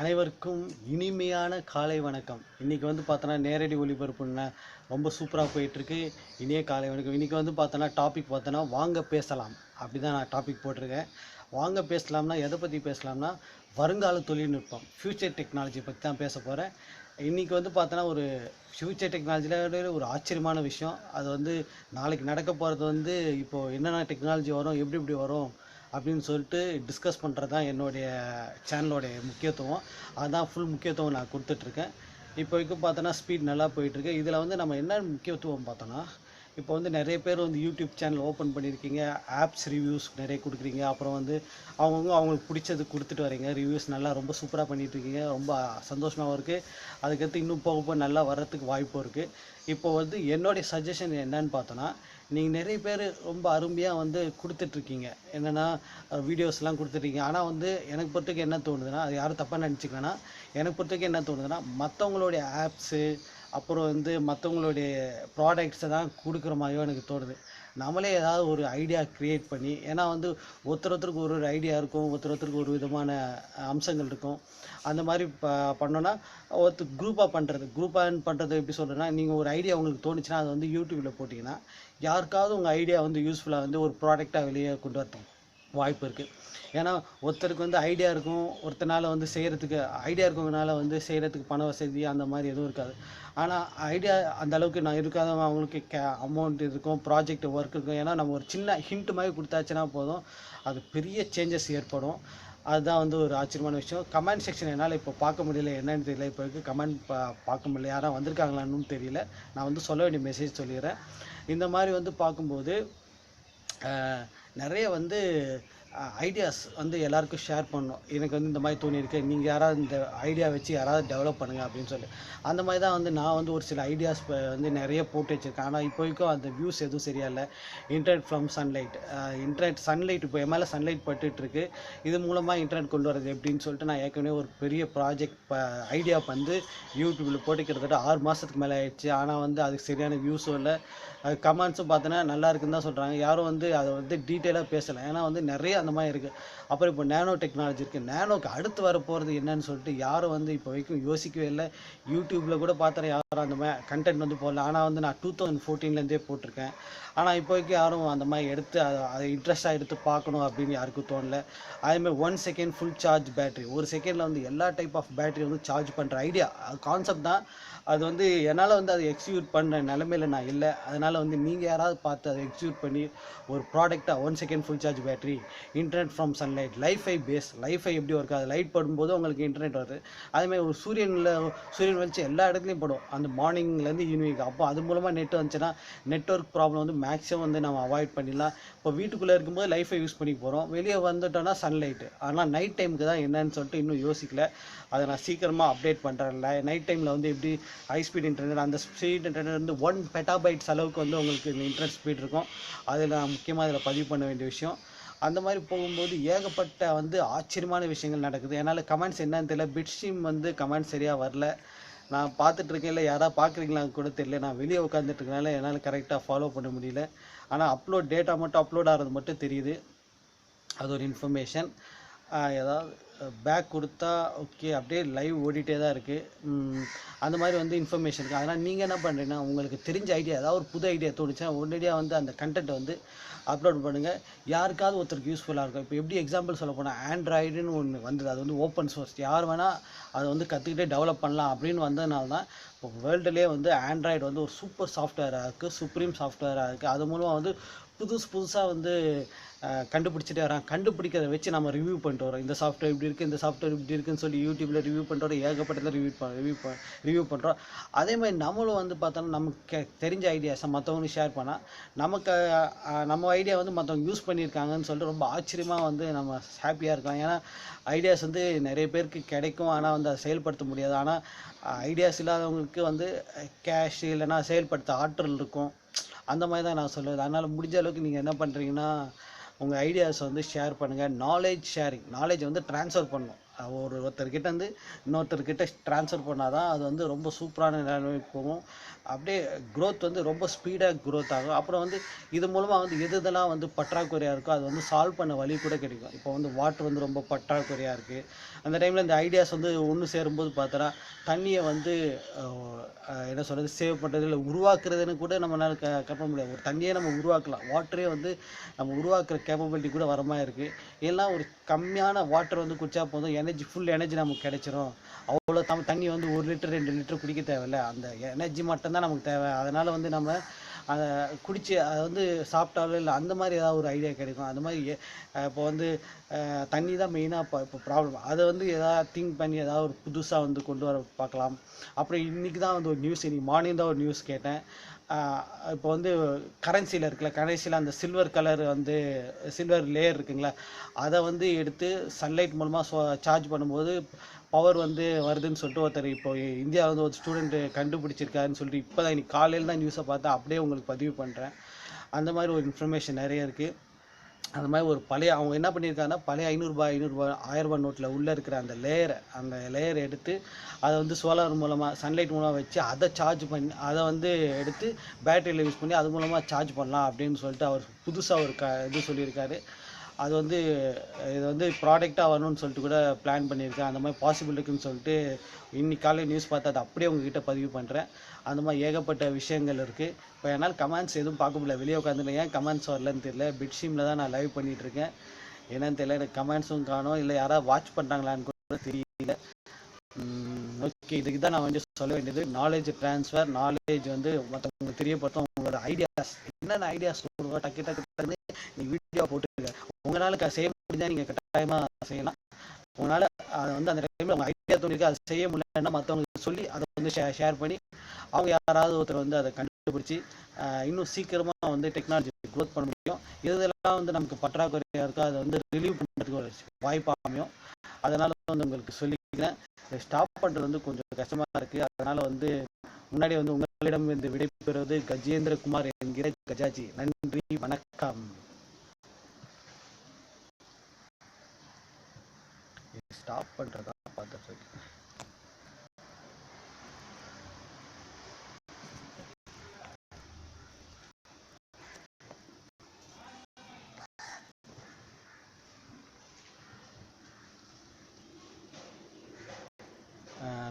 அனைவருக்கும் இனிமையான காலை வணக்கம். இன்றைக்கி வந்து பார்த்தோன்னா நேரடி ஒளிபரப்புன்னா ரொம்ப சூப்பராக போயிட்டுருக்கு. இனிய காலை வணக்கம். இன்றைக்கி வந்து பார்த்தோன்னா டாபிக் பார்த்தோன்னா வாங்க பேசலாம். அப்படி தான் நான் டாபிக் போட்டிருக்கேன். வாங்க பேசலாம்னா எதை பற்றி பேசலாம்னா வருங்கால தொழில்நுட்பம் ஃப்யூச்சர் டெக்னாலஜி பற்றி தான் பேச போகிறேன் இன்றைக்கி வந்து பார்த்தோன்னா ஒரு ஃப்யூச்சர் டெக்னாலஜியில் ஒரு ஆச்சரியமான விஷயம். அது வந்து நாளைக்கு நடக்க போகிறது வந்து இப்போது என்னென்ன டெக்னாலஜி வரும் எப்படி எப்படி வரும் அப்படின்னு சொல்லிட்டு டிஸ்கஸ் பண்ணுறது தான் என்னுடைய சேனலோடைய முக்கியத்துவம். அதுதான் ஃபுல் முக்கியத்துவம் நான் கொடுத்துட்ருக்கேன். இப்போ வரைக்கும் பார்த்தோன்னா ஸ்பீட் நல்லா போயிட்டுருக்கு இதில் வந்து நம்ம என்ன முக்கியத்துவம் பார்த்தோன்னா இப்போ வந்து நிறைய பேர் வந்து யூடியூப் சேனல் ஓப்பன் பண்ணியிருக்கீங்க ஆப்ஸ் ரிவ்யூஸ் நிறைய கொடுக்குறீங்க. அப்புறம் வந்து அவங்கவுங்க அவங்களுக்கு பிடிச்சது கொடுத்துட்டு வரீங்க. ரிவ்யூஸ் நல்லா ரொம்ப சூப்பராக பண்ணிகிட்ருக்கீங்க ரொம்ப சந்தோஷமாகவும் இருக்குது அதுக்கடுத்து இன்னும் போக போக நல்லா வர்றதுக்கு வாய்ப்பும் இருக்குது இப்போ வந்து என்னுடைய சஜஷன் என்னன்னு பார்த்தோன்னா நீங்கள் நிறைய பேர் ரொம்ப அருமையாக வந்து கொடுத்துட்ருக்கீங்க. என்னென்னா வீடியோஸ்லாம் கொடுத்துட்ருக்கீங்க. ஆனால் வந்து எனக்கு பொறுத்தவரைக்கும் என்ன தோணுதுன்னா அது யாரும் தப்பாக நினச்சிக்கலன்னா எனக்கு பொறுத்தவரைக்கும் என்ன தோணுதுன்னா மற்றவங்களுடைய ஆப்ஸு அப்புறம் வந்து மற்றவங்களுடைய ப்ராடக்ட்ஸை தான் கொடுக்குற மாதிரியோ எனக்கு தோணுது. நம்மளே ஏதாவது ஒரு ஐடியா க்ரியேட் பண்ணி ஏன்னா வந்து ஒருத்தர் ஒருத்தருக்கு ஒரு ஒரு ஐடியா இருக்கும் ஒருத்தர் ஒருத்தருக்கு ஒரு விதமான அம்சங்கள் இருக்கும். அந்த மாதிரி ப பண்ணோன்னா ஒருத்தர் குரூப்பாக பண்ணுறது குரூப்பாக பண்ணுறது எப்படி சொல்கிறேன்னா நீங்கள் ஒரு ஐடியா உங்களுக்கு தோணுச்சுன்னா அதை வந்து யூடியூப்பில் போட்டிங்கன்னா யாருக்காவது உங்கள் ஐடியா வந்து யூஸ்ஃபுல்லாக வந்து ஒரு ப்ராடக்டாக வெளியே கொண்டு வரட்டும். வாய்ப்பு இருக்குது ஏன்னா ஒருத்தருக்கு வந்து ஐடியா இருக்கும் ஒருத்தனால வந்து செய்கிறதுக்கு ஐடியா இருக்கவங்கனால வந்து செய்கிறதுக்கு பண வசதி அந்த மாதிரி எதுவும் இருக்காது. ஆனால் ஐடியா அந்த அளவுக்கு நான் இருக்காதவங்க அவங்களுக்கு கே அமௌண்ட் இருக்கும் ப்ராஜெக்ட் ஒர்க் இருக்கும். ஏன்னா நம்ம ஒரு சின்ன ஹிண்ட் மாதிரி கொடுத்தாச்சுன்னா போதும். அது பெரிய சேஞ்சஸ் ஏற்படும். அதுதான் வந்து ஒரு ஆச்சரியமான விஷயம். கமெண்ட் செக்ஷன் என்னால் இப்போ பார்க்க முடியல. என்னன்னு தெரியல. இப்போ இருக்குது கமெண்ட் பா பார்க்க முடியல. யாரும் வந்திருக்காங்களான்னு தெரியல. நான் வந்து சொல்ல வேண்டிய மெசேஜ் சொல்லிடுறேன். இந்த மாதிரி வந்து பார்க்கும்போது நிறைய வந்து ஐடியாஸ் வந்து எல்லாருக்கும் ஷேர் பண்ணோம் எனக்கு வந்து இந்த மாதிரி தோணியிருக்கு நீங்கள் யாராவது இந்த ஐடியா வச்சு யாராவது டெவலப் பண்ணுங்க அப்படின்னு சொல்லி. அந்த மாதிரி தான் வந்து நான் வந்து ஒரு சில ஐடியாஸ் வந்து நிறைய போட்டு வச்சுருக்கேன். ஆனால் இப்போ வரைக்கும் அந்த வியூஸ் எதுவும் சரியா இல்லை internet from sunlight internet sunlight இப்போ என் மேலே சன்லைட் பட்டுட்ருக்கு இது மூலமாக இன்டர்நெட் கொண்டு வரது எப்படின்னு சொல்லிட்டு நான் ஏற்கனவே ஒரு பெரிய ப்ராஜெக்ட் ஐடியா வந்து யூடியூப்பில் போட்டு கிட்டத்தட்ட ஆறு மாதத்துக்கு மேலே ஆயிடுச்சு. ஆனால் வந்து அதுக்கு சரியான வியூஸும் இல்லை. அது கமெண்ட்ஸும் பார்த்தோன்னா நல்லா இருக்குன்னு தான் சொல்கிறாங்க யாரும் வந்து அதை வந்து டீட்டெயிலாக பேசலை. ஏன்னா வந்து நிறைய அந்த மாதிரி இருக்குது அப்புறம் இப்போ நேனோ டெக்னாலஜி இருக்குது நேனோக்கு அடுத்து வர போகிறது என்னன்னு சொல்லிட்டு யாரும் வந்து இப்போ வரைக்கும் யோசிக்கவே இல்லை. யூடியூப்பில் கூட பார்த்துற யாரும் அந்த மாதிரி கண்டென்ட் வந்து போடல. ஆனால் வந்து நான் டூ தௌசண்ட் ஃபோர்டீன்லேருந்தே போட்டிருக்கேன். ஆனால் இப்போ வரைக்கும் யாரும் அந்த மாதிரி எடுத்து அதை அதை இன்ட்ரெஸ்ட்டாக எடுத்து பார்க்கணும் அப்படின்னு யாருக்கும் தோணல. அதேமாதிரி one second full charge battery ஒரு செகண்டில் வந்து எல்லா டைப் ஆஃப் பேட்டரி வந்து சார்ஜ் பண்ணுற ஐடியா அது கான்செப்ட் தான். அது வந்து என்னால் வந்து அதை எக்ஸிக்யூட் பண்ணுற நிலமையில நான் இல்லை. அதனால் வந்து நீங்கள் யாராவது பார்த்து அதை எக்ஸிக்யூட் பண்ணி ஒரு ப்ராடக்டாக one second full charge battery internet from sunlight லைஃபை பேஸ் லைஃபை எப்படி ஒர்க் ஆகுது? லைட் படும்போது உங்களுக்கு இன்டர்நெட் வருது. அதேமாதிரி ஒரு சூரியனில் சூரியன் வச்சு எல்லா இடத்துலையும் படும். அந்த மார்னிங்லேருந்து ஈவினிங் அப்போ அது மூலமாக நெட் வந்துச்சுன்னா நெட்ஒர்க் ப்ராப்ளம் வந்து மேக்ஸிமம் வந்து நம்ம அவாய்ட் பண்ணிடலாம். இப்போ வீட்டுக்குள்ளே இருக்கும்போது லைஃபை யூஸ் பண்ணி போகிறோம் வெளியே வந்துட்டோன்னா சன்லைட்டு ஆனால் நைட் டைமுக்கு தான் என்னன்னு சொல்லிட்டு இன்னும் யோசிக்கல. அதை நான் சீக்கிரமாக அப்டேட் பண்ணுறேன் நைட் டைமில் வந்து எப்படி ஹை ஸ்பீட் இன்டர்நெட் அந்த ஸ்பீட் இன்டர்நெட் வந்து ஒன் பெட்டாபைட்ஸ் அளவுக்கு வந்து உங்களுக்கு இந்த இன்டர்நெட் ஸ்பீட் இருக்கும். அதில் நான் முக்கியமாக இதில் பதிவு பண்ண வேண்டிய விஷயம். அந்த மாதிரி போகும்போது ஏகப்பட்ட வந்து ஆச்சரியமான விஷயங்கள் நடக்குது. என்னால் கமெண்ட்ஸ் என்னன்னு தெரியல. பிட்ஸ்ட்ரீம் வந்து கமெண்ட்ஸ் சரியாக வரல. நான் பார்த்துட்ருக்கேன் இல்லை யாராவது பார்க்குறீங்களான்னு கூட தெரியல. நான் வெளியே உட்காந்துட்ருக்கனால என்னால் கரெக்டாக ஃபாலோ பண்ண முடியல. ஆனால் அப்லோட் டேட்டா மட்டும் அப்லோட் ஆகிறது மட்டும் தெரியுது. அது ஒரு இன்ஃபர்மேஷன் ஏதாவது பேக் கொடுத்தா ஓகே அப்படியே லைவ் ஓடிட்டே தான் இருக்குது அந்த மாதிரி வந்து இன்ஃபர்மேஷன் இருக்குது அதனால் நீங்கள் என்ன பண்ணுறீங்கன்னா உங்களுக்கு தெரிஞ்ச ஐடியா ஏதாவது ஒரு புது ஐடியா தோணுச்சுன்னா உடனடியாக வந்து அந்த கண்டென்ட்டை வந்து அப்லோட் பண்ணுங்கள் யாருக்காவது ஒருத்தருக்கு யூஸ்ஃபுல்லாக இருக்கும். இப்போ எப்படி எக்ஸாம்பிள் சொல்ல போனால் ஆண்ட்ராய்டுன்னு ஒன்று வந்தது. அது வந்து ஓப்பன் சோர்ஸ் யார் வேணால் அதை வந்து கற்றுக்கிட்டே டெவலப் பண்ணலாம் அப்படின்னு வந்ததுனால தான் இப்போ வேர்ல்டுலேயே வந்து ஆண்ட்ராய்டு வந்து ஒரு சூப்பர் சாஃப்ட்வேராக இருக்குது சுப்ரீம் சாஃப்ட்வேராக இருக்குது அது மூலமாக வந்து புதுசு புதுசாக வந்து கண்டுபிடிச்சிட்டே வரான் கண்டுபிடிக்கிறத வச்சு நம்ம ரிவ்யூ பண்ணிட்டு வரோம். இந்த சாஃப்ட்வேர் இப்படி இருக்குது இந்த சாஃப்ட்வேர் இப்படி இருக்குன்னு சொல்லி யூடியூப்பில் ரிவ்யூ பண்ணுறோம் ஏகப்பட்டதில் ரிவ்யூ ரிவ்யூ ரிவ்யூ பண்ணுறோம் அதே மாதிரி நம்மளும் வந்து பார்த்தோன்னா நமக்கு தெரிஞ்ச ஐடியாஸை மற்றவங்களுக்கு ஷேர் பண்ணால் நமக்கு நம்ம ஐடியா வந்து மற்றவங்க யூஸ் பண்ணியிருக்காங்கன்னு சொல்லிட்டு ரொம்ப ஆச்சரியமாக வந்து நம்ம ஹாப்பியாக இருக்கலாம். ஏன்னா ஐடியாஸ் வந்து நிறைய பேருக்கு கிடைக்கும். ஆனால் வந்து அதை செயல்படுத்த முடியாது. ஆனால் ஐடியாஸ் இல்லாதவங்களுக்கு வந்து கேஷ் இல்லைன்னா செயல்படுத்த ஆற்றல் இருக்கும். அந்த மாதிரி தான் நான் சொல்லுவேன். அதனால் முடிஞ்ச அளவுக்கு நீங்கள் என்ன பண்ணுறீங்கன்னா உங்கள் ஐடியாஸ் வந்து ஷேர் பண்ணுங்கள் நாலேஜ் ஷேரிங் நாலேஜ் வந்து ட்ரான்ஸ்ஃபர் பண்ணணும். ஒரு ஒருத்தர்கிட்ட வந்து இன்னொருத்தர்கிட்ட ட்ரான்ஸ்ஃபர் பண்ணால் தான் அது வந்து ரொம்ப சூப்பரான நிலைமை போகும். அப்படியே க்ரோத் வந்து ரொம்ப ஸ்பீடாக க்ரோத் ஆகும். அப்புறம் வந்து இது மூலமாக வந்து எது இதெல்லாம் வந்து பற்றாக்குறையாக இருக்கோ அது வந்து சால்வ் பண்ண வழி கூட கிடைக்கும். இப்போ வந்து வாட்டர் வந்து ரொம்ப பற்றாக்குறையாக இருக்குது அந்த டைமில் இந்த ஐடியாஸ் வந்து ஒன்று சேரும்போது பார்த்தோன்னா தண்ணியை வந்து என்ன சொல்கிறது சேவ் பண்ணுறது இல்லை உருவாக்குறதுன்னு கூட நம்மளால் க கற்ப முடியாது. ஒரு தண்ணியே நம்ம உருவாக்கலாம். வாட்டரே வந்து நம்ம உருவாக்குற கேப்பபிலிட்டி கூட வர மாதிரி இருக்குது எல்லாம் ஒரு கம்மியான வாட்டர் வந்து குடிச்சா போதும். எனர்ஜி ஃபுல் எனர்ஜி நமக்கு கிடைச்சிரும். அவ்வளோ தம் தண்ணி வந்து ஒரு லிட்டர் ரெண்டு லிட்டர் குடிக்க தேவையில்ல. அந்த எனர்ஜி மட்டும்தான் நமக்கு தேவை. அதனால் வந்து நம்ம அதை குடித்து அதை வந்து சாப்பிட்டாலும் இல்லை அந்த மாதிரி ஏதாவது ஒரு ஐடியா கிடைக்கும். அந்த மாதிரி இப்போ வந்து தண்ணி தான் மெயினாக இப்போ இப்போ ப்ராப்ளம் அதை வந்து ஏதாவது திங்க் பண்ணி ஏதாவது ஒரு புதுசாக வந்து கொண்டு வர பார்க்கலாம். அப்புறம் இன்றைக்கி தான் வந்து ஒரு நியூஸ் இன்றைக்கி மார்னிங் தான் ஒரு நியூஸ் கேட்டேன். இப்போ வந்து கரன்சியில் இருக்குல்ல கரன்சியில் அந்த சில்வர் கலர் வந்து சில்வர் லேயர் இருக்குங்களா அதை வந்து எடுத்து சன்லைட் மூலமாக சார்ஜ் பண்ணும்போது பவர் வந்து வருதுன்னு சொல்லிட்டு ஒருத்தர் இப்போ இந்தியாவில் வந்து ஒரு ஸ்டூடெண்ட்டு கண்டுபிடிச்சிருக்காருன்னு சொல்லிட்டு இப்போ தான் இன்னைக்கு காலையில் தான் நியூஸை பார்த்தா அப்படியே உங்களுக்கு பதிவு பண்ணுறேன் அந்த மாதிரி ஒரு இன்ஃபர்மேஷன் நிறைய இருக்குது அந்த மாதிரி ஒரு பழைய அவங்க என்ன பண்ணியிருக்காங்கன்னா பழைய ஐநூறுரூபா ஐநூறுரூபா ஆயிரரூபா நோட்டில் உள்ளே இருக்கிற அந்த லேயரை அந்த லேயரை எடுத்து அதை வந்து சோலார் மூலமாக சன்லைட் மூலமாக வச்சு அதை சார்ஜ் பண்ணி அதை வந்து எடுத்து பேட்டரியில் யூஸ் பண்ணி அது மூலமாக சார்ஜ் பண்ணலாம் அப்படின்னு சொல்லிட்டு அவர் புதுசாக ஒரு க இது சொல்லியிருக்காரு. அது வந்து இது வந்து ப்ராடக்டாக வரணும்னு சொல்லிட்டு கூட பிளான் பண்ணியிருக்கேன். அந்த மாதிரி பாசிபிள் இருக்குன்னு சொல்லிட்டு இன்னைக்கு காலையில் நியூஸ் பார்த்தா அதை அப்படியே உங்ககிட்ட பதிவு பண்ணுறேன் அந்த மாதிரி ஏகப்பட்ட விஷயங்கள் இருக்குது இப்போ என்னால் கமெண்ட்ஸ் எதுவும் பார்க்க முடியல. வெளியே உட்காந்துல ஏன் கமெண்ட்ஸ் வரலன்னு தெரியல. பெட்ஷீமில் தான் நான் லைவ் பண்ணிகிட்ருக்கேன் இருக்கேன். என்னன்னு தெரியல. எனக்கு கமெண்ட்ஸும் காணும். இல்லை யாராவது வாட்ச் பண்ணுறாங்களான்னு கூட தெரியல. ஓகே இதுக்கு தான் நான் வந்து சொல்ல வேண்டியது. நாலேஜ் ட்ரான்ஸ்ஃபர் நாலேஜ் வந்து மற்றவங்களுக்கு தெரியப்படுத்தும். உங்களோட ஐடியாஸ் என்னென்ன ஐடியாஸ் டக்கு டக்கு டக்குன்னு வீடியோ போட்டுருங்க உங்களால் க- செய்ய முடிஞ்சால் நீங்கள் கட்டாயமாக செய்யலாம். உங்களால் அதை வந்து அந்த டைமில் அவங்க ஐடியா தோணிருக்கு அதை செய்ய முடியலன்னா மற்றவங்களுக்கு சொல்லி அதை வந்து ஷே ஷேர் பண்ணி அவங்க யாராவது ஒருத்தர் வந்து அதை கண்டுபிடிச்சி இன்னும் சீக்கிரமாக வந்து டெக்னாலஜி க்ரோத் பண்ண முடியும். இதெல்லாம் வந்து நமக்கு பற்றாக்குறையாக இருக்கோ அதை வந்து ரிலீவ் பண்ணுறதுக்கு ஒரு வாய்ப்பாக அமையும். அதனால் வந்து உங்களுக்கு சொல்லிக்கிறேன். இதை ஸ்டாப் பண்ணுறது வந்து கொஞ்சம் கஷ்டமாக இருக்குது அதனால் வந்து முன்னாடி வந்து உங்களிடம் இந்த விடைபெறுவது கஜேந்திரகுமார் என்கிற கஜாஜி. நன்றி வணக்கம். ஸ்டாப் பண்ணுறதா பார்த்துட்டு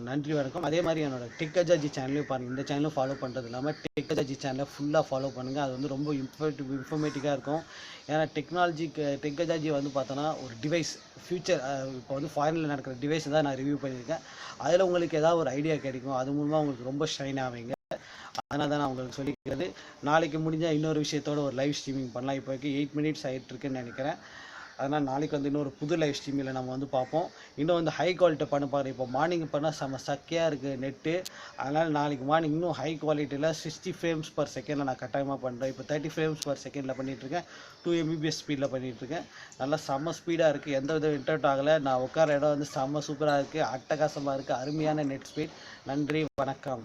நன்றி வணக்கம். அதே மாதிரி என்னோட டெக்கஜாஜி சேனலையும் பாருங்கள் இந்த சேனலும் ஃபாலோ பண்ணுறது இல்லாமல் டெக்கஜாஜி சேனலை ஃபுல்லாக ஃபாலோ பண்ணுங்கள் அது வந்து ரொம்ப இன்ஃபர்டிவ் இன்ஃபர்மேட்டிவாக இருக்கும். ஏன்னா டெக்னாலஜிக்கு டெக்கஜாஜி வந்து பார்த்தோன்னா ஒரு டிவைஸ் ஃபியூச்சர் இப்போ வந்து ஃபாரினில் நடக்கிற டிவைஸ் தான் நான் ரிவ்யூ பண்ணியிருக்கேன். அதில் உங்களுக்கு ஏதாவது ஒரு ஐடியா கிடைக்கும் அது மூலமாக உங்களுக்கு ரொம்ப ஷைன் ஆவீங்க. அதனால் தான் நான் உங்களுக்கு சொல்லிக்கிறது. நாளைக்கு முடிஞ்சால் இன்னொரு விஷயத்தோட ஒரு லைவ் ஸ்ட்ரீமிங் பண்ணலாம். இப்போதைக்கு எயிட் மினிட்ஸ் ஆகிட்டு இருக்குன்னு நினைக்கிறேன். அதனால் நாளைக்கு வந்து இன்னொரு புது லைவ் ஸ்ட்ரீமில் நம்ம வந்து பார்ப்போம். இன்னும் வந்து ஹை குவாலிட்டி பண்ண பாருங்கள் இப்போ மார்னிங் பண்ணால் செம்ம சக்கையாக இருக்குது நெட்டு அதனால் நாளைக்கு மார்னிங் இன்னும் ஹை குவாலிட்டியில் சிக்ஸ்டி ஃப்ரேம்ஸ் பர் செகண்டில் நான் கட்டாயமாக பண்ணுறேன் இப்போ தேர்ட்டி ஃப்ரேம்ஸ் பர் செகண்டில் பண்ணிகிட்ருக்கேன் டூ எம்பிபிஎஸ் ஸ்பீடில் பண்ணிகிட்ருக்கேன் நல்லா செம்ம ஸ்பீடாக இருக்குது எந்த வித இன்டர்ட் ஆகலை. நான் உட்கார இடம் வந்து செம்ம சூப்பராக இருக்குது அட்டகாசமாக இருக்குது அருமையான நெட் ஸ்பீட் நன்றி வணக்கம்.